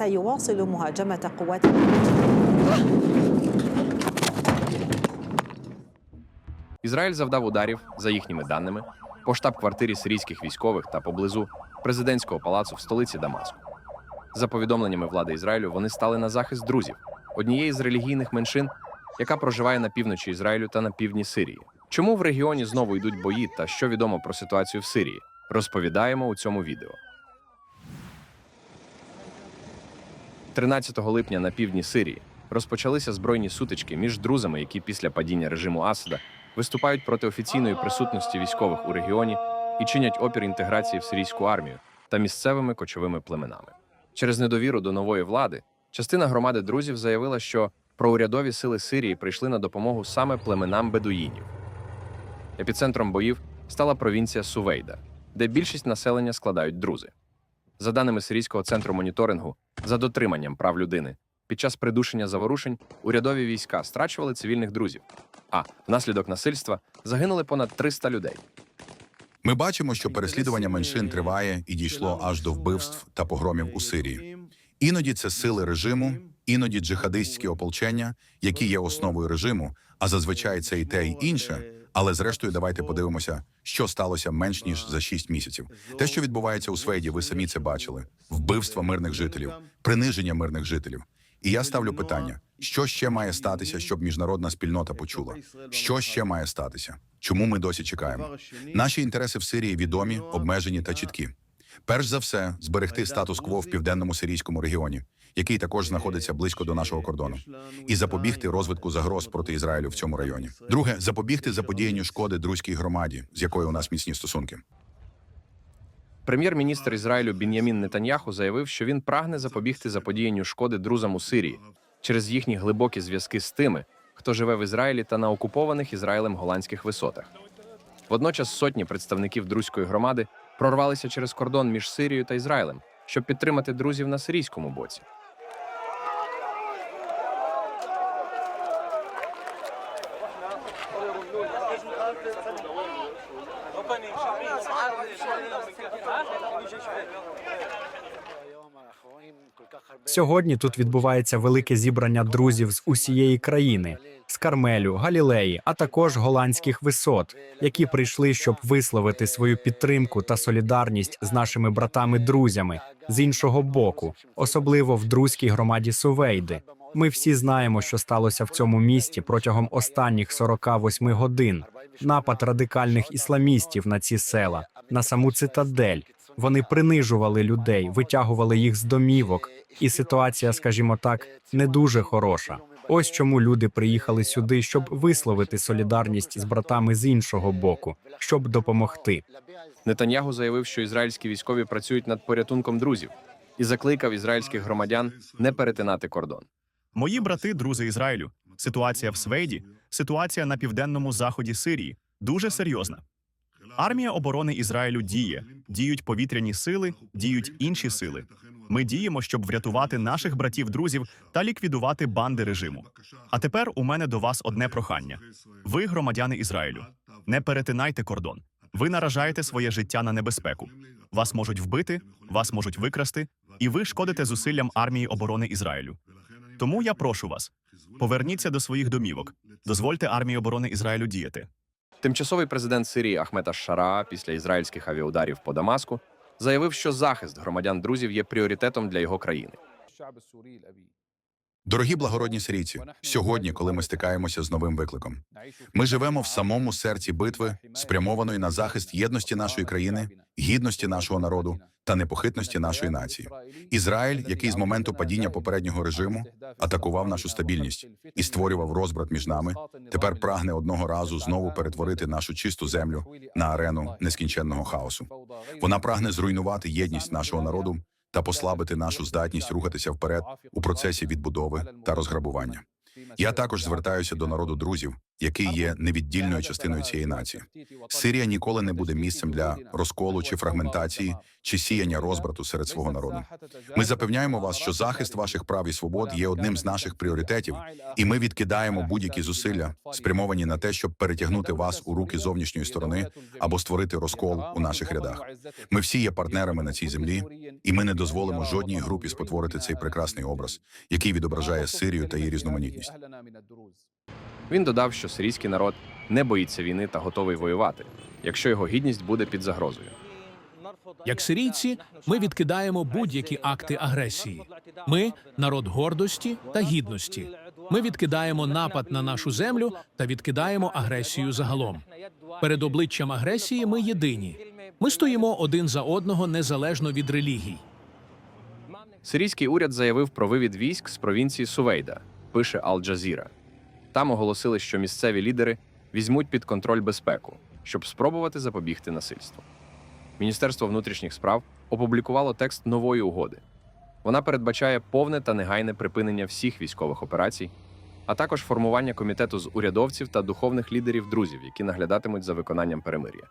سيواصل مهاجمة قوات Ізраїль завдав ударів, за їхніми даними, по штаб-квартирі сирійських військових та поблизу президентського палацу в столиці Дамаску. За повідомленнями влади Ізраїлю, вони стали на захист друзів, однієї з релігійних меншин, яка проживає на півночі Ізраїлю та на півдні Сирії. Чому в регіоні знову йдуть бої та що відомо про ситуацію в Сирії? Розповідаємо у цьому відео. 13 липня на півдні Сирії розпочалися збройні сутички між друзами, які після падіння режиму Асада виступають проти офіційної присутності військових у регіоні і чинять опір інтеграції в сирійську армію та місцевими кочовими племенами. Через недовіру до нової влади частина громади друзів заявила, що проурядові сили Сирії прийшли на допомогу саме племенам бедуїнів. Епіцентром боїв стала провінція Сувейда, де більшість населення складають друзи. За даними Сирійського центру моніторингу, за дотриманням прав людини, під час придушення заворушень урядові війська страчували цивільних друзів, а внаслідок насильства загинули понад 300 людей. Ми бачимо, що переслідування меншин триває і дійшло аж до вбивств та погромів у Сирії. Іноді це сили режиму, іноді джихадистські ополчення, які є основою режиму, а зазвичай це і те, і інше. Але зрештою, давайте подивимося, що сталося менш ніж за шість місяців. Те, що відбувається у Сведі, ви самі це бачили: вбивства мирних жителів, приниження мирних жителів. І я ставлю питання: що ще має статися, щоб міжнародна спільнота почула? Що ще має статися? Чому ми досі чекаємо? Наші інтереси в Сирії відомі, обмежені та чіткі. Перш за все, зберегти статус-кво в південному сирійському регіоні, який також знаходиться близько до нашого кордону, і запобігти розвитку загроз проти Ізраїлю в цьому районі. Друге, запобігти заподіянню шкоди друзькій громаді, з якою у нас міцні стосунки. Прем'єр-міністр Ізраїлю Бін'ямін Нетаньяху заявив, що він прагне запобігти заподіянню шкоди друзам у Сирії через їхні глибокі зв'язки з тими, хто живе в Ізраїлі та на окупованих Ізраїлем голландських висотах. Водночас сотні представників друзької громади прорвалися через кордон між Сирією та Ізраїлем, щоб підтримати друзів на сирійському боці. Сьогодні тут відбувається велике зібрання друзів з усієї країни, з Кармелю, Галілеї, а також голландських висот, які прийшли, щоб висловити свою підтримку та солідарність з нашими братами-друзями з іншого боку, особливо в друзькій громаді Сувейди. Ми всі знаємо, що сталося в цьому місті протягом останніх 48 годин. Напад радикальних ісламістів на ці села, на саму цитадель. Вони принижували людей, витягували їх з домівок, і ситуація, скажімо так, не дуже хороша. Ось чому люди приїхали сюди, щоб висловити солідарність з братами з іншого боку, щоб допомогти. Нетаньягу заявив, що ізраїльські військові працюють над порятунком друзів і закликав ізраїльських громадян не перетинати кордон. Мої брати, друзі Ізраїлю. Ситуація в Свейді, ситуація на південному заході Сирії дуже серйозна. Армія оборони Ізраїлю діє, діють повітряні сили, діють інші сили. Ми діємо, щоб врятувати наших братів-друзів та ліквідувати банди режиму. А тепер у мене до вас одне прохання: ви, громадяни Ізраїлю, не перетинайте кордон. Ви наражаєте своє життя на небезпеку. Вас можуть вбити, вас можуть викрасти, і ви шкодите зусиллям армії оборони Ізраїлю. Тому я прошу вас, поверніться до своїх домівок, дозвольте армії оборони Ізраїлю діяти. Тимчасовий президент Сирії Ахмед Аш-Шара після ізраїльських авіаударів по Дамаску заявив, що захист громадян друзів є пріоритетом для його країни. Дорогі благородні сирійці, сьогодні, коли ми стикаємося з новим викликом, ми живемо в самому серці битви, спрямованої на захист єдності нашої країни, гідності нашого народу та непохитності нашої нації. Ізраїль, який з моменту падіння попереднього режиму атакував нашу стабільність і створював розбрат між нами, тепер прагне одного разу знову перетворити нашу чисту землю на арену нескінченного хаосу. Вона прагне зруйнувати єдність нашого народу та послабити нашу здатність рухатися вперед у процесі відбудови та розграбування. Я також звертаюся до народу друзів, який є невіддільною частиною цієї нації. Сирія ніколи не буде місцем для розколу чи фрагментації чи сіяння розбрату серед свого народу. Ми запевняємо вас, що захист ваших прав і свобод є одним з наших пріоритетів, і ми відкидаємо будь-які зусилля, спрямовані на те, щоб перетягнути вас у руки зовнішньої сторони або створити розкол у наших рядах. Ми всі є партнерами на цій землі, і ми не дозволимо жодній групі спотворити цей прекрасний образ, який відображає Сирію та її різноманітність. Він додав, що сирійський народ не боїться війни та готовий воювати, якщо його гідність буде під загрозою. Як сирійці, ми відкидаємо будь-які акти агресії. Ми народ гордості та гідності. Ми відкидаємо напад на нашу землю та відкидаємо агресію загалом. Перед обличчям агресії ми єдині. Ми стоїмо один за одного незалежно від релігій. Сирійський уряд заявив про вивід військ з провінції Сувейда, пише Ал-Джазіра. Там оголосили, що місцеві лідери візьмуть під контроль безпеку, щоб спробувати запобігти насильству. Міністерство внутрішніх справ опублікувало текст нової угоди. Вона передбачає повне та негайне припинення всіх військових операцій, а також формування комітету з урядовців та духовних лідерів друзів, які наглядатимуть за виконанням перемир'я.